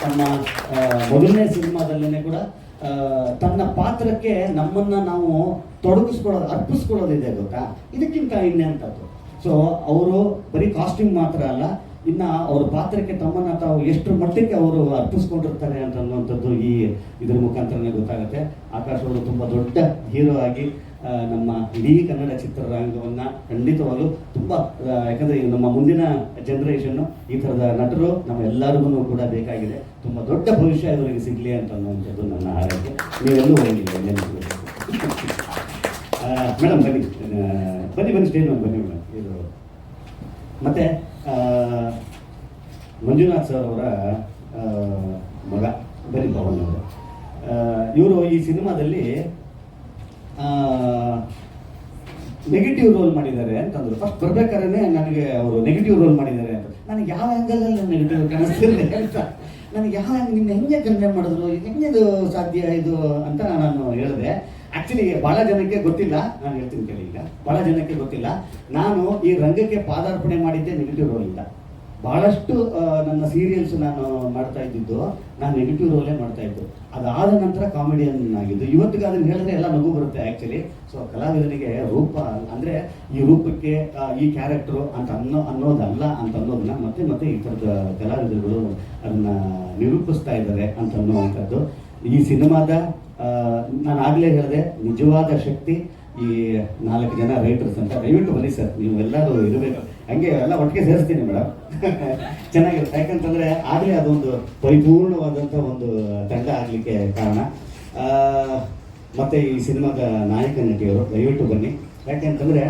ತನ್ನ ಮೊದಲನೇ ಸಿನಿಮಾದಲ್ಲೇ ಕೂಡ ತನ್ನ ಪಾತ್ರಕ್ಕೆ ನಮ್ಮನ್ನ ನಾವು ತೊಡಗಿಸ್ಕೊಳ್ಳೋದು ಅರ್ಪಿಸ್ಕೊಳ್ಳೋದಿದೆ ಗೊತ್ತಾ? ಇದಕ್ಕಿಂತ ಇನ್ನೆಂಥದ್ದು ಸೊ ಅವರು ಬರೀ ಕಾಸ್ಟ್ಯೂಮ್ ಮಾತ್ರ ಅಲ್ಲ, ಇನ್ನ ಅವ್ರ ಪಾತ್ರಕ್ಕೆ ತಮ್ಮನ್ನ ತಾವು ಎಷ್ಟು ಮಟ್ಟಕ್ಕೆ ಅವರು ಅರ್ಪಿಸ್ಕೊಂಡಿರ್ತಾರೆ ಅಂತ ಅನ್ನುವಂಥದ್ದು ಈ ಇದ್ರ ಮುಖಾಂತರನೇ ಗೊತ್ತಾಗುತ್ತೆ. ಆಕಾಶ್ ಅವರು ತುಂಬಾ ದೊಡ್ಡ ಹೀರೋ ಆಗಿ ನಮ್ಮ ಇಡೀ ಕನ್ನಡ ಚಿತ್ರರಂಗವನ್ನ ಖಂಡಿತವಾಗಲು ತುಂಬಾ ಯಾಕಂದರೆ ನಮ್ಮ ಮುಂದಿನ ಜನರೇಷನ್ ಈ ತರದ ನಟರು ನಮ್ಮ ಎಲ್ಲರಿಗೂ ಕೂಡ ಬೇಕಾಗಿದೆ. ತುಂಬಾ ದೊಡ್ಡ ಭವಿಷ್ಯ ಇವರಿಗೆ ಸಿಗ್ಲಿ ಅಂತ ಅನ್ನುವಂಥದ್ದು ನನ್ನ ಆರೈಕೆ ನೀವೆಲ್ಲೂ ಹೋಗಿಲ್ಲ ಮೇಡಮ್ ಬನ್ನಿ. ಬನ್ನಿ ಬನ್ನಿ, ಸ್ಟೇಜ್ ಮೇಲೆ ಬನ್ನಿ ಮೇಡಮ್ ಇದು ಮತ್ತೆ ಮಂಜುನಾಥ್ ಸರ್ ಅವರ ಮಗ, ಬನ್ನಿ ಪವನ್ ಅವರು. ಇವರು ಈ ಸಿನಿಮಾದಲ್ಲಿ ನೆಗೆಟಿವ್ ರೋಲ್ ಮಾಡಿದ್ದಾರೆ ಅಂತಂದ್ರು. ಫಸ್ಟ್ ಬರ್ಬೇಕಾದ್ರೆ ನನಗೆ ಅವರು ನೆಗೆಟಿವ್ ರೋಲ್ ಮಾಡಿದ್ದಾರೆ ಅಂತ. ನನಗೆ ಯಾವ ಆ್ಯಂಗಲಲ್ಲಿ ನೆಗೆಟಿವ್ ಕಾಣಿಸ್ತಿರಲಿಲ್ಲ ಅಂತ. ನನಗೆ ಯಾವ ನಿನ್ನ ಹೆಂಗೆ ಕನ್ವೆ ಮಾಡಿದ್ರು? ಹೆಂಗೆ ಇದು ಸಾಧ್ಯ ಇದು ಅಂತ ನಾನು ಹೇಳಿದೆ. ಆಕ್ಚುಲಿ ಬಹಳ ಜನಕ್ಕೆ ಗೊತ್ತಿಲ್ಲ. ನಾನು ಹೇಳ್ತೀನಿ ಕೇಳಿ ಈಗ. ಬಹಳ ಜನಕ್ಕೆ ಗೊತ್ತಿಲ್ಲ. ನಾನು ಈ ರಂಗಕ್ಕೆ ಪಾದಾರ್ಪಣೆ ಮಾಡಿದ್ದೆ ನೆಗೆಟಿವ್ ರೋಲ್ ಇಂದ. ಬಹಳಷ್ಟು ಆ, ನನ್ನ ಸೀರಿಯಲ್ಸ್ ನಾನು ಮಾಡ್ತಾ ಇದ್ದಿದ್ದು ನಾನು ನೆಗೆಟಿವ್ ರೋಲೇ ಮಾಡ್ತಾ ಇದ್ದು. ಅದಾದ ನಂತರ ಕಾಮಿಡಿಯನ್ ಆಗಿದ್ದು. ಇವತ್ತಿಗೆ ಅದನ್ನು ಹೇಳಿದ್ರೆ ಎಲ್ಲ ನಗು ಬರುತ್ತೆ ಆಕ್ಚುಲಿ ಸೊ ಕಲಾವಿದನಿಗೆ ರೂಪ ಅಂದ್ರೆ ಈ ರೂಪಕ್ಕೆ ಈ ಕ್ಯಾರೆಕ್ಟ್ರು ಅಂತ ಅನ್ನೋ ಅನ್ನೋದಲ್ಲ ಅಂತ ಅನ್ನೋದನ್ನ ಮತ್ತೆ ಮತ್ತೆ ಈ ಥರದ ಕಲಾವಿದರುಗಳು ಅದನ್ನ ನಿರೂಪಿಸ್ತಾ ಇದ್ದಾರೆ ಅಂತ ಅನ್ನುವಂಥದ್ದು. ಈ ಸಿನಿಮಾದ ನಾನು ಆಗಲೇ ಹೇಳಿದೆ ನಿಜವಾದ ಶಕ್ತಿ ಈ ನಾಲ್ಕು ಜನ ರೈಟರ್ಸ್ ಅಂತ. ದಯವಿಟ್ಟು ಬನ್ನಿ ಸರ್, ನೀವು ಎಲ್ಲರೂ ಇರಬೇಕು. ಹಂಗೆ ಎಲ್ಲ ಒಟ್ಟಿಗೆ ಸೇರಿಸ್ತೀನಿ ಮೇಡಮ್. ಚೆನ್ನಾಗಿರುತ್ತೆ. ಯಾಕಂತಂದ್ರೆ ಆಗಲೇ ಅದೊಂದು ಪರಿಪೂರ್ಣವಾದಂಥ ಒಂದು ತಂಡ ಆಗಲಿಕ್ಕೆ ಕಾರಣ. ಮತ್ತು ಈ ಸಿನಿಮಾದ ನಾಯಕ ನಟಿಯವರು, ದಯವಿಟ್ಟು ಬನ್ನಿ. ಯಾಕೆಂತಂದ್ರೆ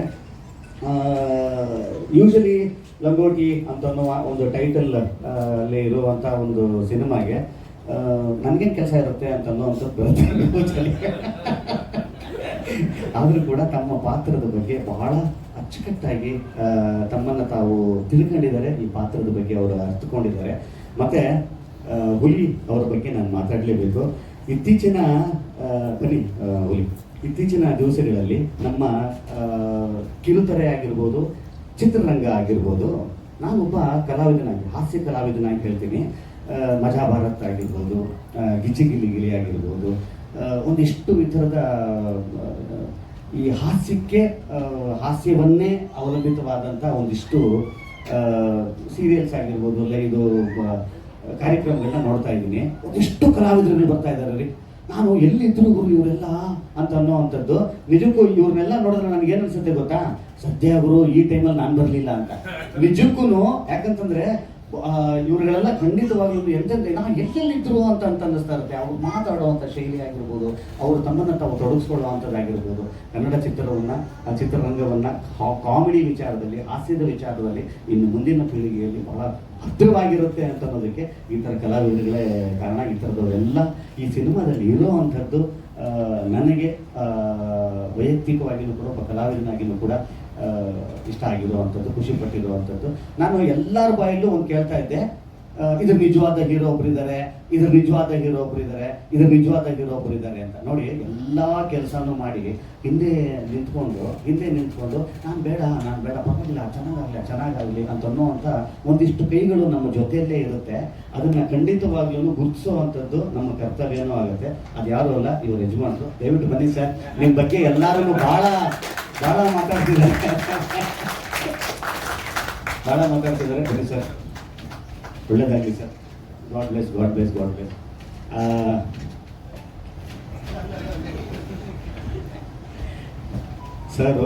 ಯೂಶಲಿ ಲಂಗೋಟಿ ಅಂತ ಅನ್ನುವ ಒಂದು ಟೈಟಲ್ ಅಲ್ಲಿ ಇರುವಂಥ ಒಂದು ಸಿನಿಮಾಗೆ ನನಗೇನು ಕೆಲಸ ಇರುತ್ತೆ ಅಂತ ಅನ್ನೋವಂಥದ್ದು ಬರುತ್ತೆ. ಆದರೂ ಕೂಡ ತಮ್ಮ ಪಾತ್ರದ ಬಗ್ಗೆ ಬಹಳ ಅಚ್ಚುಕಟ್ಟಾಗಿ ತಮ್ಮನ್ನು ತಾವು ತಿಳ್ಕೊಂಡಿದ್ದಾರೆ. ಈ ಪಾತ್ರದ ಬಗ್ಗೆ ಅವರು ಅರ್ಥಕೊಂಡಿದ್ದಾರೆ ಮತ್ತೆ ಹುಲಿ ಅವರ ಬಗ್ಗೆ ನಾನು ಮಾತಾಡಲೇಬೇಕು. ಇತ್ತೀಚಿನ ಬನ್ನಿ ಹುಲಿ. ಇತ್ತೀಚಿನ ದಿವಸಗಳಲ್ಲಿ ನಮ್ಮ ಕಿರುತೆರೆ ಆಗಿರ್ಬೋದು ಚಿತ್ರರಂಗ ಆಗಿರ್ಬೋದು ನಾನೊಬ್ಬ ಕಲಾವಿದನಾಗಿ ಹಾಸ್ಯ ಕಲಾವಿದನಾಗಿ ಹೇಳ್ತೀನಿ. ಮಜಾ ಭಾರತ್ ಆಗಿರ್ಬೋದು ಗಿಜಿಗಿಲಿ ಗಿಲಿ ಆಗಿರ್ಬೋದು ಒಂದಿಷ್ಟು ಆ, ಈ ಹಾಸ್ಯಕ್ಕೆ ಹಾಸ್ಯವನ್ನೇ ಅವಲಂಬಿತವಾದಂಥ ಒಂದಿಷ್ಟು ಸೀರಿಯಲ್ಸ್ ಆಗಿರ್ಬೋದು ಅಲ್ಲ ಇದು ಕಾರ್ಯಕ್ರಮಗಳನ್ನ ನೋಡ್ತಾ ಇದ್ದೀನಿ. ಎಷ್ಟು ಕಲಾವಿದರಲ್ಲಿ ಬರ್ತಾ ಇದ್ದಾರೆ ನಾನು ಎಲ್ಲಿದ್ರು ಗುರು ಇವರೆಲ್ಲ ಅಂತ ಅನ್ನೋವಂಥದ್ದು, ನಿಜಕ್ಕೂ ಇವ್ರನ್ನೆಲ್ಲ ನೋಡಿದ್ರೆ ನನಗೆ ಏನು ಅನ್ಸುತ್ತೆ ಗೊತ್ತಾ? ಸದ್ಯ ಗುರು ಈ ಟೈಮಲ್ಲಿ ನಾನು ಬರಲಿಲ್ಲ ಅಂತ. ನಿಜಕ್ಕೂ ಯಾಕಂತಂದ್ರೆ ಇವ್ರುಗಳೆಲ್ಲ ಖಂಡಿತವಾಗ್ಲೂ ಎಂತೆಂತ ನಾವು ಎಲ್ಲೆಲ್ಲಿದ್ರು ಅಂತ ಅಂತ ಅನ್ನಿಸ್ತಾ ಇರುತ್ತೆ. ಅವ್ರು ಮಾತಾಡುವಂಥ ಶೈಲಿ ಆಗಿರ್ಬೋದು, ಅವರು ತಮ್ಮನ್ನು ತಾವು ತೊಡಗಿಸ್ಕೊಳ್ಳುವಂಥದ್ದಾಗಿರ್ಬೋದು. ಕನ್ನಡ ಚಿತ್ರವನ್ನು ಚಿತ್ರರಂಗವನ್ನ ಕಾಮಿಡಿ ವಿಚಾರದಲ್ಲಿ, ಹಾಸ್ಯದ ವಿಚಾರದಲ್ಲಿ ಇನ್ನು ಮುಂದಿನ ಪೀಳಿಗೆಯಲ್ಲಿ ಬಹಳ ಹತ್ತಿರವಾಗಿರುತ್ತೆ ಅಂತ ಅನ್ನೋದಕ್ಕೆ ಈ ಥರ ಕಲಾವಿದರುಗಳೇ ಕಾರಣ. ಈ ಥರದವರೆಲ್ಲ ಈ ಸಿನಿಮಾದಲ್ಲಿ ಇರುವಂಥದ್ದು ನನಗೆ ವೈಯಕ್ತಿಕವಾಗಿಯೂ ಕೂಡ, ಒಬ್ಬ ಕಲಾವಿದನಾಗಿಯೂ ಕೂಡ ಇಷ್ಟ ಆಗಿರುವಂಥದ್ದು, ಖುಷಿ ಪಟ್ಟಿರುವಂಥದ್ದು. ನಾನು ಎಲ್ಲರ ಬಾಯಲ್ಲೂ ಒಂದು ಕೇಳ್ತಾ ಇದ್ದೆ ಇದು ನಿಜವಾದ ಹೀರೋ ಒಬ್ರಿದ್ದಾರೆ ಇದ್ರ ನಿಜವಾದ ಹೀರೋ ಒಬ್ರಿದ್ದಾರೆ ಇದ್ರ ನಿಜವಾದ ಹೀರೋ ಒಬ್ರಿದ್ದಾರೆ ಅಂತ. ನೋಡಿ, ಎಲ್ಲ ಕೆಲಸನೂ ಮಾಡಿ, ಹಿಂದೆ ನಿಂತ್ಕೊಂಡು ಹಿಂದೆ ನಿಂತ್ಕೊಂಡು, ನಾನು ಬೇಡ ನಾನು ಬೇಡ, ಪರವಾಗಿಲ್ಲ, ಚೆನ್ನಾಗಾಗಲಿ ಚೆನ್ನಾಗಾಗಲಿ ಅಂತ ಅನ್ನೋವಂಥ ಒಂದಿಷ್ಟು ಕೈಗಳು ನಮ್ಮ ಜೊತೆಯಲ್ಲೇ ಇರುತ್ತೆ. ಅದನ್ನ ಖಂಡಿತವಾಗ್ಲೂ ಗುರುತಿಸುವಂಥದ್ದು ನಮ್ಮ ಕರ್ತವ್ಯನೂ ಆಗುತ್ತೆ. ಅದು ಯಾರು ಅಲ್ಲ, ಇವರು ಯಜಮಾನರು. ದಯವಿಟ್ಟು ಬನ್ನಿ ಸರ್ ನಿಮ್ಮ ಬಗ್ಗೆ ಎಲ್ಲರೂ ಬಹಳ ಬಹಳ ಮಾತಾಡ್ತಿದ್ದಾರೆ. ಬಹಳ ಮಾತಾಡ್ತಿದ್ದಾರೆ, ಬನ್ನಿ ಸರ್. ಒಳ್ಳೇದಾಗಲಿ sir. God bless God bless God bless sir,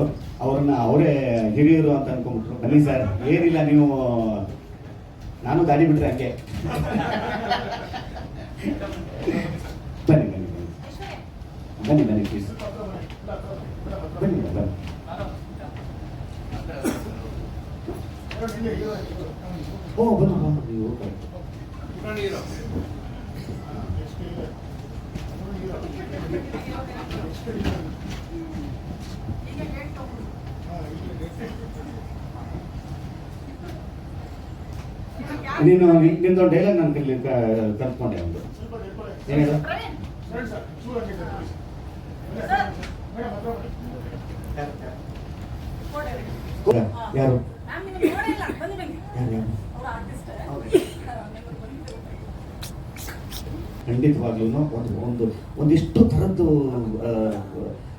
ಅವ್ರನ್ನ ಅವರೇ ಹಿರಿಯರು ಅಂತ ಅನ್ಕೊಂಡ್ಬಿಟ್ರು. ಬನ್ನಿ ಸರ್, ಏನಿಲ್ಲ, ನೀವು, ನಾನು ಗಾಡಿ ಬಿಟ್ರೆ ಹಂಗೆ. ಬನ್ನಿ ಬನ್ನಿ ಬನ್ನಿ. ಬನ್ನಿ ಬನ್ನಿ ಪ್ಲೀಸ್ ಬನ್ನಿ ಬನ್ನಿ. ಓ ಬನ್ನಿ ಬನ್ನಿ. ನೀನು ನಿಂದು ಡೈಲಾಗ್ ನಾನು ಇಲ್ಲಿ ಕಲ್ತ್ಕೊಂಡೆ ಒಂದು. ಏನು ಹೇಳು? ಯಾರು? ಖಂಡಿತವಾಗ್ಲೂ ಒಂದು ಒಂದು ಒಂದಿಷ್ಟು ಥರದ್ದು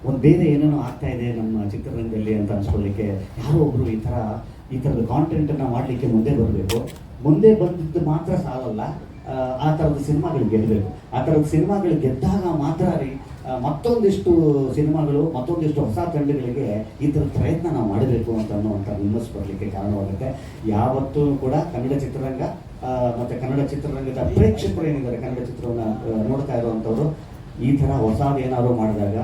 ಒಂದು ಬೇರೆ ಏನೇನೋ ಆಗ್ತಾ ಇದೆ ನಮ್ಮ ಚಿತ್ರರಂಗದಲ್ಲಿ ಅಂತ ಅನ್ಸ್ಕೊಳ್ಳಿಕ್ಕೆ ಯಾರೋ ಒಬ್ರು ಈ ಥರ ಈ ಥರದ ಕಾಂಟೆಂಟನ್ನು ಮಾಡ್ಲಿಕ್ಕೆ ಮುಂದೆ ಬರಬೇಕು. ಮುಂದೆ ಬಂದಿದ್ದು ಮಾತ್ರ ಸಾಲಲ್ಲ ಆ, ಥರದ ಸಿನಿಮಾಗಳು ಗೆಲ್ಲಬೇಕು ಆ ಥರದ ಸಿನಿಮಾಗಳು ಗೆದ್ದಾಗ ಮಾತ್ರ ರೀ ಮತ್ತೊಂದಿಷ್ಟು ಸಿನಿಮಾಗಳು ಮತ್ತೊಂದಿಷ್ಟು ಹೊಸ ತಂಡಗಳಿಗೆ ಈ ಥರ ಪ್ರಯತ್ನ ನಾವು ಮಾಡಬೇಕು ಅಂತ ಅನ್ನುವಂಥ ವಿಮರ್ಶೆ ಬರಲಿಕ್ಕೆ ಕಾರಣವಾಗುತ್ತೆ. ಯಾವತ್ತೂ ಕೂಡ ಕನ್ನಡ ಚಿತ್ರರಂಗ ಮತ್ತು ಕನ್ನಡ ಚಿತ್ರರಂಗದ ಪ್ರೇಕ್ಷಕರು ಏನಿದ್ದಾರೆ ಕನ್ನಡ ಚಿತ್ರವನ್ನು ನೋಡ್ತಾ ಇರುವಂಥವ್ರು ಈ ಥರ ಹೊಸದೇನಾದ್ರು ಮಾಡಿದಾಗ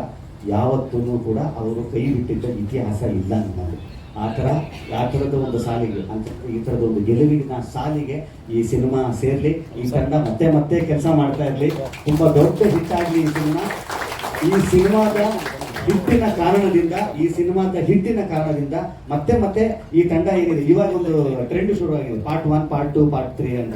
ಯಾವತ್ತೂ ಕೂಡ ಅವರು ಕೈ ಬಿಟ್ಟಿದ್ದ ಇತಿಹಾಸ ಇಲ್ಲ ನಮ್ಮಲ್ಲಿ ಆ ಥರ, ಆ ಥರದ ಒಂದು ಸಾಲಿಗೆ, ಅಂತ ಈ ಥರದ ಒಂದು ಗೆಲುವಿನ ಸಾಲಿಗೆ ಈ ಸಿನಿಮಾ ಸೇರಲಿ, ಈ ತಂಡ ಮತ್ತೆ ಮತ್ತೆ ಕೆಲಸ ಮಾಡ್ತಾ ಇರಲಿ. ತುಂಬ ದೊಡ್ಡ ಹಿಟ್ ಆಗಲಿ ಈ ಸಿನಿಮಾ. ಈ ಸಿನಿಮಾದ ಹಿಟ್ಟಿನ ಕಾರಣದಿಂದ, ಈ ಸಿನಿಮಾದ ಹಿಟ್ಟಿನ ಕಾರಣದಿಂದ ಮತ್ತೆ ಮತ್ತೆ ಈ ತಂಡ ಏನಿದೆ, ಇವಾಗ ಒಂದು ಟ್ರೆಂಡ್ ಶುರುವಾಗಿದೆ. Part one part two part three ಅಂತ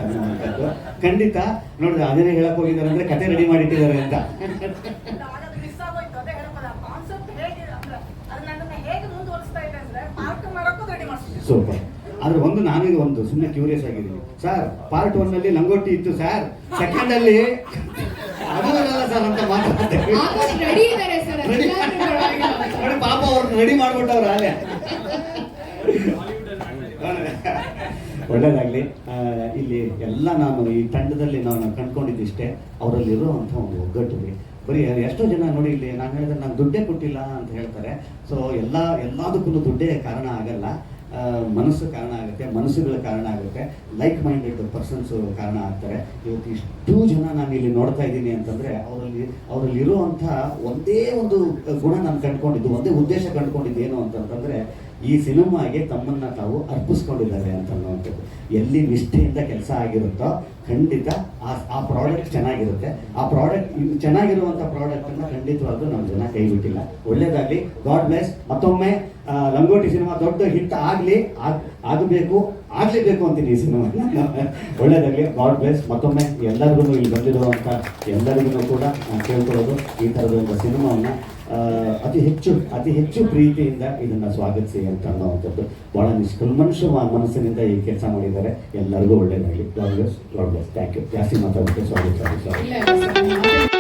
ಖಂಡಿತ, ನೋಡಿದ್ರೆ ಅದನ್ನೇ ಹೇಳಕ್ ಹೋಗಿದ್ದಾರೆ ಅಂದ್ರೆ ಕತೆ ರೆಡಿ ಮಾಡಿಟ್ಟಿದ್ದಾರೆ ಅಂತ ಅದು ಮಿಸ್ ಆಗೋಯ್ತು ಅದೇ ಹೇಳ್ಬೋದು ಆ ಕಾನ್ಸೆಪ್ಟ್ ಹೇಗೆ ಅಂದ್ರೆ ಅದು ನನ್ನನ್ನ ಹೇಗೆ ಮುಂದುವರಿಸ್ತಾ ಇದೆ ಅಂದ್ರೆ ಪಾರ್ಟ್ ಮಾಡೋಕ್ಕೂ ರೆಡಿ ಮಾಡಿಸ್ತೀನಿ ಸೂಪರ್ ಆದ್ರೆ ಒಂದು ನಾನೀಗ ಒಂದು ಸುಮ್ಮನೆ ಕ್ಯೂರಿಯಸ್ ಆಗಿದ್ದೀನಿ. ಸರ್ ಪಾರ್ಟ್ ಒನ್ ಅಲ್ಲಿ ಲಂಗೋಟಿ ಇತ್ತು ಸರ್ ಸೆಕೆಂಡ್ ಅಲ್ಲಿ ಅದು ಅಲ್ಲ ಸರ್ ಅಂತ ಪಾಪ ಅವ್ರನ್ನ ರೆಡಿ ಮಾಡ್ಬಿಟ್ಟವ್ರ ಅಲ್ಲೇ ಒಳ್ಳೇದಾಗ್ಲಿ. ಇಲ್ಲಿ ಎಲ್ಲ ನಾನು ಈ ತಂಡದಲ್ಲಿ ನಾನು ಕಂಡ್ಕೊಂಡಿದ್ದಿಷ್ಟೇ. ಅವರಲ್ಲಿರುವಂಥ ಒಂದು ಒಗ್ಗಟ್ಟು ರೀ ಬರೀ ಎಷ್ಟೋ ಜನ ನೋಡಿ ಇಲ್ಲಿ ನಾನು ಹೇಳಿದ್ರೆ ನಾನು ದುಡ್ಡೇ ಕೊಟ್ಟಿಲ್ಲ ಅಂತ ಹೇಳ್ತಾರೆ. ಸೊ ಎಲ್ಲ ಎಲ್ಲದಕ್ಕೂ ದುಡ್ಡೇ ಕಾರಣ ಆಗಲ್ಲ. ಮನಸ್ಸು ಕಾರಣ ಆಗುತ್ತೆ, ಮನಸ್ಸುಗಳ ಕಾರಣ ಆಗುತ್ತೆ ಲೈಕ್ ಮೈಂಡೆಡ್ ಪರ್ಸನ್ಸ್ ಕಾರಣ ಆಗ್ತಾರೆ. ಇವತ್ತು ಇಷ್ಟು ಜನ ನಾನು ಇಲ್ಲಿ ನೋಡ್ತಾ ಇದ್ದೀನಿ ಅಂತಂದ್ರೆ ಅವರಲ್ಲಿ ಅವರಲ್ಲಿ ಇರುವಂಥ ಒಂದೇ ಒಂದು ಗುಣ ನಾನು ಕಂಡುಕೊಂಡಿದ್ದು, ಒಂದೇ ಉದ್ದೇಶ ಕಂಡುಕೊಂಡಿದ್ದು ಏನು ಅಂತಂತಂದ್ರೆ ಈ ಸಿನಿಮಾಗೆ ತಮ್ಮನ್ನ ತಾವು ಅರ್ಪಿಸ್ಕೊಂಡಿದ್ದಾರೆ ಅಂತ ಅನ್ನುವಂಥದ್ದು. ಎಲ್ಲಿ ನಿಷ್ಠೆಯಿಂದ ಕೆಲಸ ಆಗಿರುತ್ತೋ ಖಂಡಿತ ಆ ಆ ಪ್ರಾಡಕ್ಟ್ ಚೆನ್ನಾಗಿರುತ್ತೆ. ಆ ಪ್ರಾಡಕ್ಟ್ ಚೆನ್ನಾಗಿರುವಂಥ ಪ್ರಾಡಕ್ಟನ್ನು ಖಂಡಿತವಾಗ್ಲೂ ನಮ್ಮ ಜನ ಕೈ ಬಿಟ್ಟಿಲ್ಲ. ಗಾಡ್ ಬ್ಲೆಸ್ ಮತ್ತೊಮ್ಮೆ ಲಂಗೋಟಿ ಸಿನಿಮಾ ದೊಡ್ಡ ಹಿಟ್ ಆಗಲಿ ಆಗಬೇಕು, ಆಗಲೇಬೇಕು ಅಂತೀನಿ ಈ ಸಿನಿಮಾ ಒಳ್ಳೇದಾಗಲಿ ಗಾಡ್ ಬ್ಲೆಸ್ ಮತ್ತೊಮ್ಮೆ ಎಲ್ಲರಿಗೂ ಇಲ್ಲಿ ಬಂದಿರುವಂಥ ಎಲ್ಲರಿಗೂ ಕೂಡ ಕೇಳ್ಕೊಳ್ಳೋದು ಈ ಥರದ ಒಂದು ಸಿನಿಮಾವನ್ನು ಅತಿ ಹೆಚ್ಚು ಅತಿ ಹೆಚ್ಚು ಪ್ರೀತಿಯಿಂದ ಇದನ್ನು ಸ್ವಾಗತಿಸಿ ಅಂತ ಅನ್ನೋವಂಥದ್ದು. ಭಾಳ ನಿಷ್ಕಲ್ಮನುಷ್ಯ ಮನಸ್ಸಿನಿಂದ ಈ ಕೆಲಸ ಮಾಡಿದ್ದಾರೆ. ಎಲ್ಲರಿಗೂ ಒಳ್ಳೆಯದಾಗಲಿ ಥ್ಯಾಂಕ್ ಯು ಜಾಸ್ತಿ ಮಾತಾಡೋಕ್ಕೆ ಸಾರಿ